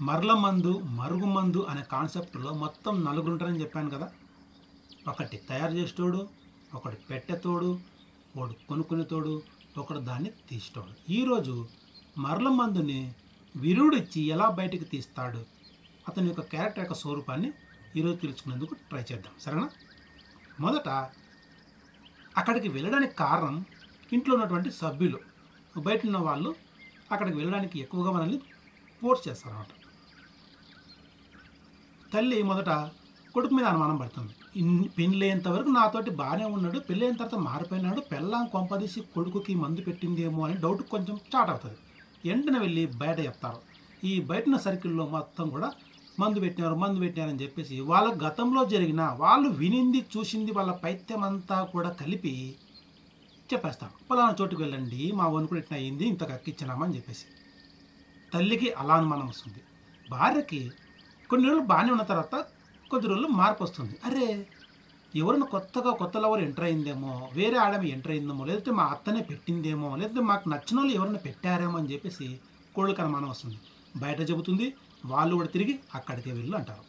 మరల మందు అనే కాన్సెప్ట్లో మొత్తం నలుగురు ఉంటారని చెప్పాను కదా. ఒకటి తయారు చేసేటోడు ఒకటి పెట్టేతోడు ఒకడు కొనుక్కునేతోడు ఒకడు దాన్ని తీసేటోడు. ఈరోజు మరల మందుని విరుడిచ్చి ఎలా బయటికి తీస్తాడు? అతని యొక్క క్యారెక్టర్ యొక్క స్వరూపాన్ని ఈరోజు తెలుసుకునేందుకు ట్రై చేద్దాం. సరేనా? మొదట అక్కడికి వెళ్ళడానికి కారణం ఇంట్లో ఉన్నటువంటి సభ్యులు. బయట ఉన్న వాళ్ళు అక్కడికి వెళ్ళడానికి ఎక్కువగా మనల్ని ఫోర్స్ చేస్తారన్నమాట. తల్లి మొదట కొడుకు మీద అనుమానం పడుతుంది. పెళ్ళేంత వరకు నాతోటి బాగానే ఉన్నాడు పెళ్ళైన తర్వాత మారిపోయినాడు పెళ్ళాం కొంపదీసి కొడుకుకి మందు పెట్టిందేమో అని డౌట్ కొంచెం స్టార్ట్ అవుతుంది. వెంటనే వెళ్ళి బయట చెప్తారు. ఈ బయటన సర్కిల్లో మొత్తం కూడా మందు పెట్టినారు మందు పెట్టినారని చెప్పేసి వాళ్ళ గతంలో జరిగిన వాళ్ళు వినింది చూసింది వాళ్ళ పైత్యం అంతా కూడా కలిపి చెప్పేస్తాం పలానా చోటుకు వెళ్ళండి మా వణుకుడు ఇట్లా అయింది ఇంత కక్కిచ్చినామని చెప్పేసి. తల్లికి అలా అనుమానం వస్తుంది. భార్యకి కొన్ని రోజులు బాగానే ఉన్న తర్వాత కొద్ది రోజులు మార్పు వస్తుంది. అరే ఎవరైనా కొత్తగా కొత్త లవర్ ఎంటర్ అయిందేమో వేరే ఆడమి ఎంటర్ అయిందేమో లేదంటే మా అత్తనే పెట్టిందేమో లేదంటే మాకు నచ్చిన వాళ్ళు ఎవరైనా పెట్టారేమో అని చెప్పేసి కోళ్ళకి అనుమానం వస్తుంది. బయట చెబుతుంది వాళ్ళు కూడా తిరిగి అక్కడికే వెళ్ళు అంటారు.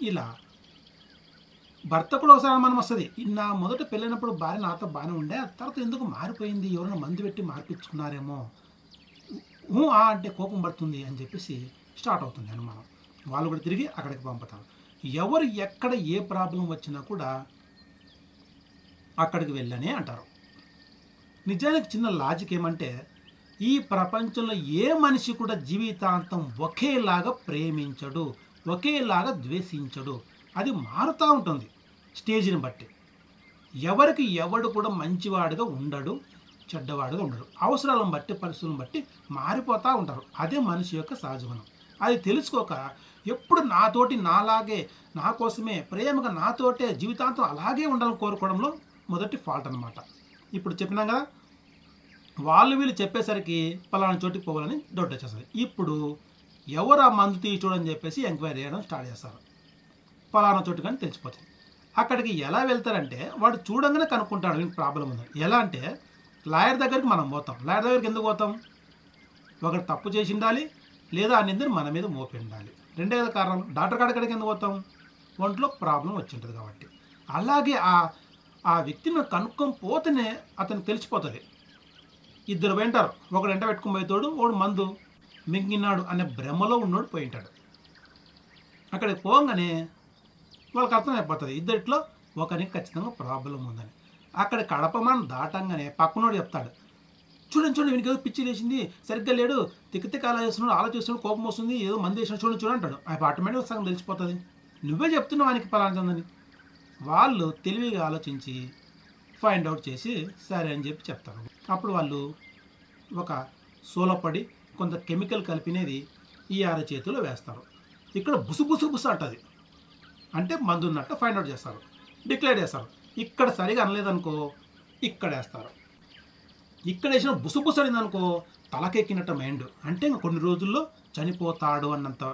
ఇలా భర్త కూడా ఒకసారి అనుమానం వస్తుంది. నా మొదట పెళ్ళైనప్పుడు భార్య నాతో బాగానే ఉండే ఆ తర్వాత ఎందుకు మారిపోయింది? ఎవరైనా మందు పెట్టి మార్పించుకున్నారేమో ఊ ఆ అంటే కోపం పడుతుంది అని చెప్పేసి స్టార్ట్ అవుతుంది అనుమానం. వాళ్ళు కూడా తిరిగి అక్కడికి పంపుతారు. ఎవరు ఎక్కడ ఏ ప్రాబ్లం వచ్చినా కూడా అక్కడికి వెళ్ళనే అంటారు. నిజానికి చిన్న లాజిక్ ఏమంటే ఈ ప్రపంచంలో ఏ మనిషి కూడా జీవితాంతం ఒకేలాగా ప్రేమించడు ఒకేలాగా ద్వేషించడు. అది మారుతూ ఉంటుంది స్టేజ్ని బట్టి. ఎవరికి ఎవడు కూడా మంచివాడుగా ఉండడు చెడ్డవాడుగా ఉండడు. అవసరాలను బట్టి పరిస్థితులను బట్టి మారిపోతూ ఉంటారు. అదే మనిషి యొక్క సహజవనం అది తెలుసుకోక ఎప్పుడు నాతోటి నాలాగే నా కోసమే ప్రేమగా నాతోటే జీవితాంతం అలాగే ఉండాలని కోరుకోవడంలో మొదటి ఫాల్ట్ అనమాట ఇప్పుడు చెప్పినాం కదా వాళ్ళు వీళ్ళు చెప్పేసరికి పలానా చోటికి పోవాలని డౌట్ వచ్చేస్తుంది. ఇప్పుడు ఎవరు ఆ మందు తీయచూడని చెప్పేసి ఎంక్వైరీ చేయడం స్టార్ట్ చేస్తారు. పలానా చోటు కానీ తెలిసిపోతుంది. అక్కడికి ఎలా వెళ్తారంటే వాడు చూడంగానే కనుక్కుంటాడు వీనికి ప్రాబ్లం ఉందని. ఎలా అంటే లాయర్ దగ్గరికి మనం పోతాం. లాయర్ దగ్గరికి ఎందుకు పోతాం? ఒకటి తప్పు చేసి ఉండాలి లేదా ఆ నిందని మన మీద మోపి ఉండాలి కారణం డాక్టర్ కాడ ఎందుకు పోతాం? ఒంట్లో ప్రాబ్లం వచ్చింటుంది కాబట్టి. అలాగే ఆ ఆ వ్యక్తిని కనుక్కొని పోతేనే అతను తెలిసిపోతుంది. ఇద్దరు వెంటారు ఒకడు ఎంట పెట్టుకుని పోయేతోడు ఒకడు మందు మింగినాడు అనే భ్రమలో ఉన్నోడు పోయి ఉంటాడు అక్కడికి పోగానే వాళ్ళకి అర్థమైపోతుంది. ఇద్దరిట్లో ఒకరికి ఖచ్చితంగా ప్రాబ్లం ఉందని. అక్కడ కడపమాన్ దాటంగానే పక్కనోడు చెప్తాడు. చూడండి చూడండి వీనికి ఏదో పిచ్చి లేచింది. సరిగ్గా లేడు. తిక్కి తిక్క అలా చేస్తున్నాడు కోపం వస్తుంది. ఏదో మంది వేసిన చూడండి చూడండి అంటాడు. ఆ ఆటోమేటిక్ సగం తెలిసిపోతుంది. నువ్వే చెప్తున్నావు ఆయనకి పలాంటిందని వాళ్ళు తెలివిగా ఆలోచించి ఫైండ్ అవుట్ చేసి సరే అని చెప్పి చెప్తారు. అప్పుడు వాళ్ళు ఒక సోలపడి కొంత కెమికల్ కలిపినది ఈ ఆరు చేతిలో వేస్తారు. ఇక్కడ బుసు బుసు బుసు అంటది అంటే మందు ఉన్నట్టు ఫైండ్ అవుట్ చేస్తారు. డిక్లేర్ చేస్తారు. ఇక్కడ సరిగా అనలేదనుకో ఇక్కడ వేస్తారు. ఇక్కడ వేసిన బుసబుసడింది అయింది అనుకో తలకెక్కినట్టు మైండ్ అంటే ఇంకా కొన్ని రోజుల్లో చనిపోతాడు అన్నంత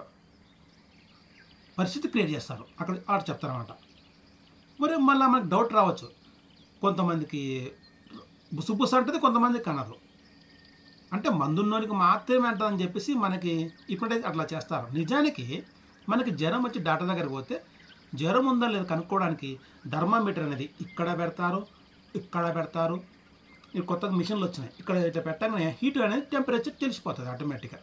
పరిస్థితి క్రియేట్ చేస్తారు. అక్కడ ఆట చెప్తారనమాట మరి మళ్ళీ మనకు డౌట్ రావచ్చు. కొంతమందికి బుసుబుస అంటది కొంతమందికి కనదు. అంటే మందున్నోనికి మాత్రమే అంటదని చెప్పేసి మనకి ఇప్పుడే అట్లా చేస్తారు. నిజానికి మనకి జ్వరం వచ్చి డాక్టర్ దగ్గరికి పోతే జ్వరం ఉందా లేదా కనుక్కోవడానికి థర్మామీటర్ అనేది ఇక్కడ పెడతారు ఇక్కడ పెడతారు కొత్తగా మిషన్లు వచ్చినాయి. ఇక్కడ ఇట్లా పెట్టగానే హీట్ అనేది టెంపరేచర్ తెలిసిపోతుంది ఆటోమేటిక్గా.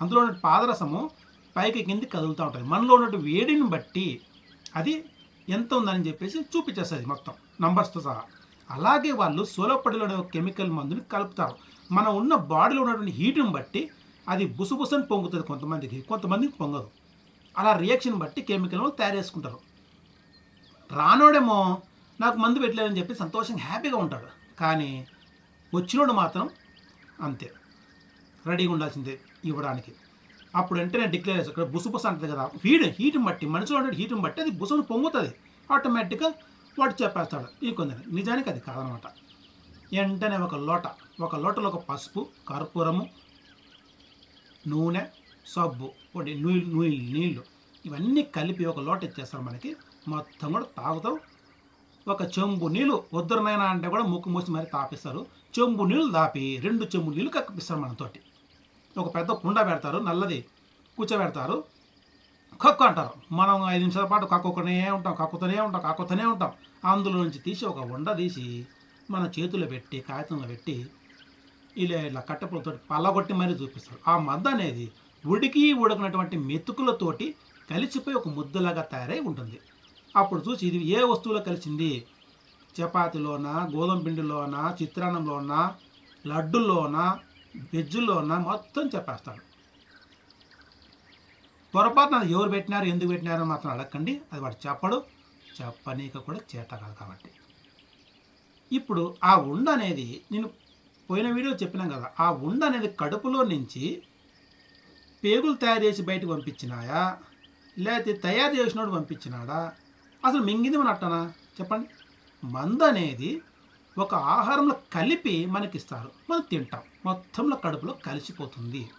అందులో ఉన్న పాదరసము పైకి కింది కదులుతూ ఉంటుంది. మనలో ఉన్నట్టు వేడిని బట్టి అది ఎంత ఉందని చెప్పేసి చూపించేస్తుంది మొత్తం నంబర్స్తో సహా. అలాగే వాళ్ళు సోలపడిలో కెమికల్ మందుని కలుపుతారు. మనం ఉన్న బాడీలో ఉన్నటువంటి హీట్ని బట్టి అది బుసుబుసని పొంగుతుంది కొంతమందికి కొంతమందికి పొంగదు. అలా రియాక్షన్ బట్టి కెమికల్ తయారు చేసుకుంటారు. రానోడేమో నాకు మందు పెట్టలేదని చెప్పి సంతోషంగా హ్యాపీగా ఉంటాడు. కానీ వచ్చినోడు మాత్రం అంతే. రెడీగా ఉండాల్సిందే ఇవ్వడానికి. అప్పుడు వెంటనే డిక్లేర్ చేస్తారు. ఇక్కడ బుసు బుస అంటుంది కదా హీట్ హీట్ని బట్టి మనిషిలో ఉండే హీట్ని బట్టి అది బుసను పొంగుతుంది. ఆటోమేటిక్గా వాడు చెప్పేస్తాడు. ఈ కొందరు నిజానికి అది కాదనమాట. వెంటనే ఒక లోట ఒక లోటలో ఒక పసుపు కర్పూరము నూనె సబ్బు ఒకటి నూనె నూనె నీళ్ళు ఇవన్నీ కలిపి ఒక లోట ఇచ్చేస్తారు మనకి. మొత్తం కూడా తాగుతాం. ఒక చెంబు నీళ్ళు వద్దరునైనా అంటే కూడా ముక్కు మూసి మరి తాపిస్తారు. చెంబు నీళ్ళు తాపి రెండు చెంబు నీళ్ళు కక్కిపిస్తారు మనతోటి. ఒక పెద్ద కుండ పెడతారు నల్లది కూర్చోబెడతారు. కక్కు అంటారు. మనం ఐదు నిమిషాల పాటు కక్కుతూనే ఉంటాం కక్కుతూనే ఉంటాం కక్కుతూనే ఉంటాం. అందులో నుంచి తీసి ఒక ఉండ తీసి మన చేతిలో పెట్టి కాగితంలో పెట్టి ఇలా ఇలా కట్టెపులతో పల్లగొట్టి మరీ చూపిస్తారు. ఆ మద్ద అనేది ఉడికి ఉడకనటువంటి మెతుకులతోటి కలిసిపోయి ఒక ముద్దలాగా తయారై ఉంటుంది. అప్పుడు చూసి ఇది ఏ వస్తువులో కలిసింది? చపాతీలోనా గోధుమ పిండిలోన చిత్రాన్నంలోన లడ్డుల్లోన వెజ్జుల్లోన? మొత్తం చెప్పేస్తాడు. పొరపాటున ఎవరు పెట్టినారు ఎందుకు పెట్టినారో మాత్రం అడగండి అది వాడు చెప్పడు చెప్పనీక కూడా చేత కాదు కాబట్టి. ఇప్పుడు ఆ ఉండ అనేది నేను పోయిన వీడియో చెప్పినాం కదా ఆ ఉండ అనేది కడుపులో నుంచి పేగులు తయారు చేసి బయటకు పంపించినాయా? లేకపోతే తయారు చేసినోడు పంపించినాడా? అసలు మింగింది మన అట్టనా? చెప్పండి. మందు అనేది ఒక ఆహారంలో కలిపి మనకిస్తారు. మనం తింటాం. మొత్తంలో కడుపులో కలిసిపోతుంది.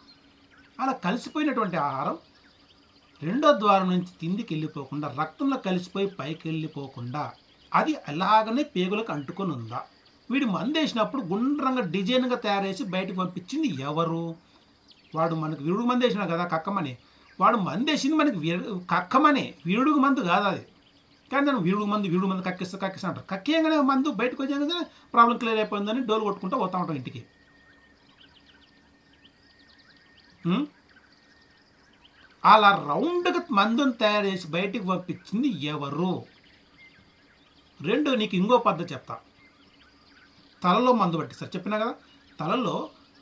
అలా కలిసిపోయినటువంటి ఆహారం రెండో ద్వారం నుంచి కిందికి వెళ్ళిపోకుండా రక్తంలో కలిసిపోయి పైకి వెళ్ళిపోకుండా అది అలాగనే పేగులకు అంటుకొని ఉందా? వీడు మందేసినప్పుడు గుండ్రంగా డిజైన్గా తయారేసి బయటకు పంపించింది ఎవరు? వాడు మనకు విరుడు మందేసినా కదా కక్కమని. వాడు మందేసింది మనకి విరు- కక్కమని. విరుడుగు మందు కాదు అది. కానీ దాన్ని విరుడు మందు విరుడు మందు కక్కిస్తా కక్కిస్తా అంటారు. కక్కేయంగానే మందు బయటకు వచ్చాక ప్రాబ్లం క్లియర్ అయిపోయిందని డోలు కొట్టుకుంటూ పోతా ఉంటాం ఇంటికి. అలా రౌండ్గా మందుని తయారు చేసి బయటికి పంపించింది ఎవరు? రెండు నీకు ఇంకో పద్ధతి చెప్తా. తలలో మందు పట్టిస్తారు చెప్పినా కదా? తలలో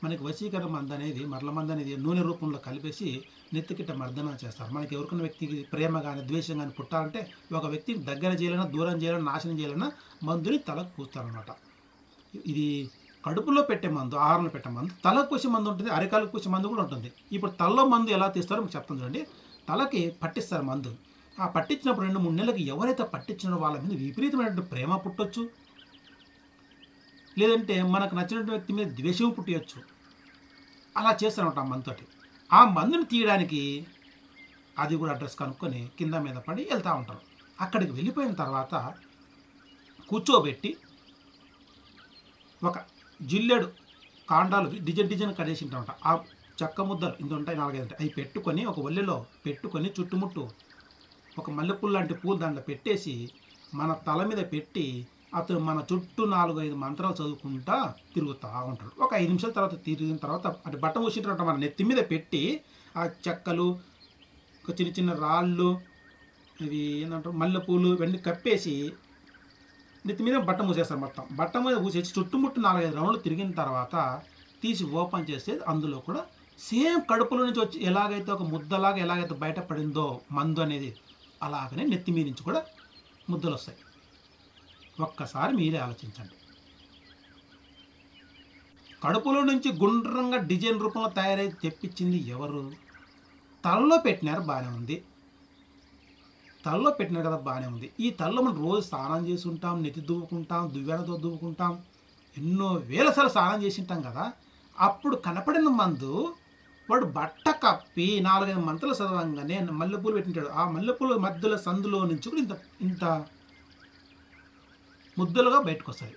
మనకి వశీకరణ మందు అనేది మరల మందు అనేది నూనె రూపంలో కలిపేసి నెత్తికిట్ట మర్దన చేస్తారు. మనకి ఎవరికైనా వ్యక్తికి ప్రేమ కానీ ద్వేషం కానీ పుట్టాలంటే ఒక వ్యక్తిని దగ్గర చేయాలన్నా దూరం చేయాలన్నా నాశనం చేయాలన్నా మందుని తలకు పూస్తారనమాట ఇది కడుపులో పెట్టే మందు ఆహారంలో పెట్టే మందు తలకు పూసే మందు ఉంటుంది అరికాలకు పూసే మందు కూడా ఉంటుంది. ఇప్పుడు తలలో మందు ఎలా తీస్తారో మీకు చెప్తాను చూడండి. తలకి పట్టిస్తారు మందు. ఆ పట్టించినప్పుడు రెండు మూడు నెలలకు ఎవరైతే పట్టించిన వాళ్ళ మీద విపరీతమైనటువంటి ప్రేమ పుట్టొచ్చు. లేదంటే మనకు నచ్చినటువంటి వ్యక్తి మీద ద్వేషం పుట్టవచ్చు అలా చేస్తారనమాట ఆ మందుతోటి ఆ మందుని తీయడానికి అది కూడా అడ్రస్ కనుక్కొని కింద మీద పడి వెళ్తూ ఉంటారు. అక్కడికి వెళ్ళిపోయిన తర్వాత కూర్చోబెట్టి ఒక జిల్లెడు కాండాలు డిజైన్ డిజైన్ కడేసి ఉంటామంట ఆ చెక్క ముద్దలు ఇంత ఉంటాయి నాలుగైదు ఉంటాయి. అవి పెట్టుకొని ఒక ఒల్లెలో పెట్టుకొని చుట్టుముట్టు ఒక మల్లెపూలు లాంటి పూలు దాంట్లో పెట్టేసి మన తల మీద పెట్టి అతను మన చుట్టూ నాలుగు ఐదు మంత్రాలు చదువుకుంటా తిరుగుతూ ఉంటాడు. ఒక ఐదు నిమిషాల తర్వాత తిరిగిన తర్వాత అంటే బట్ట మూసిన మన నెత్తి మీద పెట్టి ఆ చెక్కలు ఒక చిన్న చిన్న రాళ్ళు ఇవి ఏంటంటారు మల్లెపూలు ఇవన్నీ కప్పేసి నెత్తి మీద బట్ట మూసేస్తారు మొత్తం. బట్ట మీద మూసేసి చుట్టుముట్టు నాలుగైదు రౌండ్లు తిరిగిన తర్వాత తీసి ఓపెన్ చేస్తే అందులో కూడా సేమ్ కడుపులో నుంచి వచ్చి ఎలాగైతే ఒక ముద్దలాగా ఎలాగైతే బయటపడిందో మందు అనేది అలాగనే నెత్తి మీద నుంచి కూడా ముద్దలు వస్తాయి. ఒక్కసారి మీరే ఆలోచించండి. కడుపులో నుంచి గుండ్రంగా డిజైన్ రూపంలో తయారై తెప్పించింది ఎవరు? తలలో పెట్టినారు బాగానే ఉంది. తలలో పెట్టినారు కదా బాగానే ఉంది. ఈ తలలో మనం రోజు స్నానం చేసి ఉంటాం నెత్తి దువ్వుకుంటాం దువ్వెనతో దువ్వుకుంటాం ఎన్నో వేల సార్లు స్నానం చేసి ఉంటాం కదా. అప్పుడు కనపడిన మందు వాడు బట్ట కప్పి నాలుగైదు మంతలు చదవంగానే మల్లెపూలు పెట్టింటాడు. ఆ మల్లెపూల మధ్యలో సందులో నుంచి కూడా ఇంత ఇంత ముద్దలుగా బయటకు వస్తాయి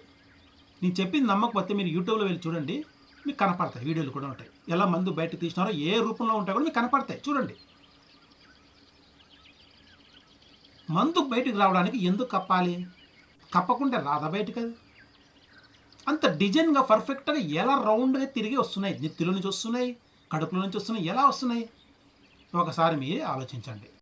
నేను చెప్పింది నమ్మకపోతే మీరు యూట్యూబ్లో వెళ్ళి చూడండి మీకు కనపడతాయి వీడియోలు కూడా ఉంటాయి. ఎలా మందు బయటకు తీసినారో ఏ రూపంలో ఉంటాయో కూడా మీకు కనపడతాయి. చూడండి. మందు బయటకు రావడానికి ఎందుకు కప్పాలి? కప్పకుంటే రాదా బయటకు అది. అంత డిజైన్గా పర్ఫెక్ట్గా ఎలా రౌండ్గా తిరిగి వస్తున్నాయి? నెత్తిలో నుంచి వస్తున్నాయి కడుపులో నుంచి వస్తున్నాయి ఎలా వస్తున్నాయి? ఒకసారి మీరే ఆలోచించండి.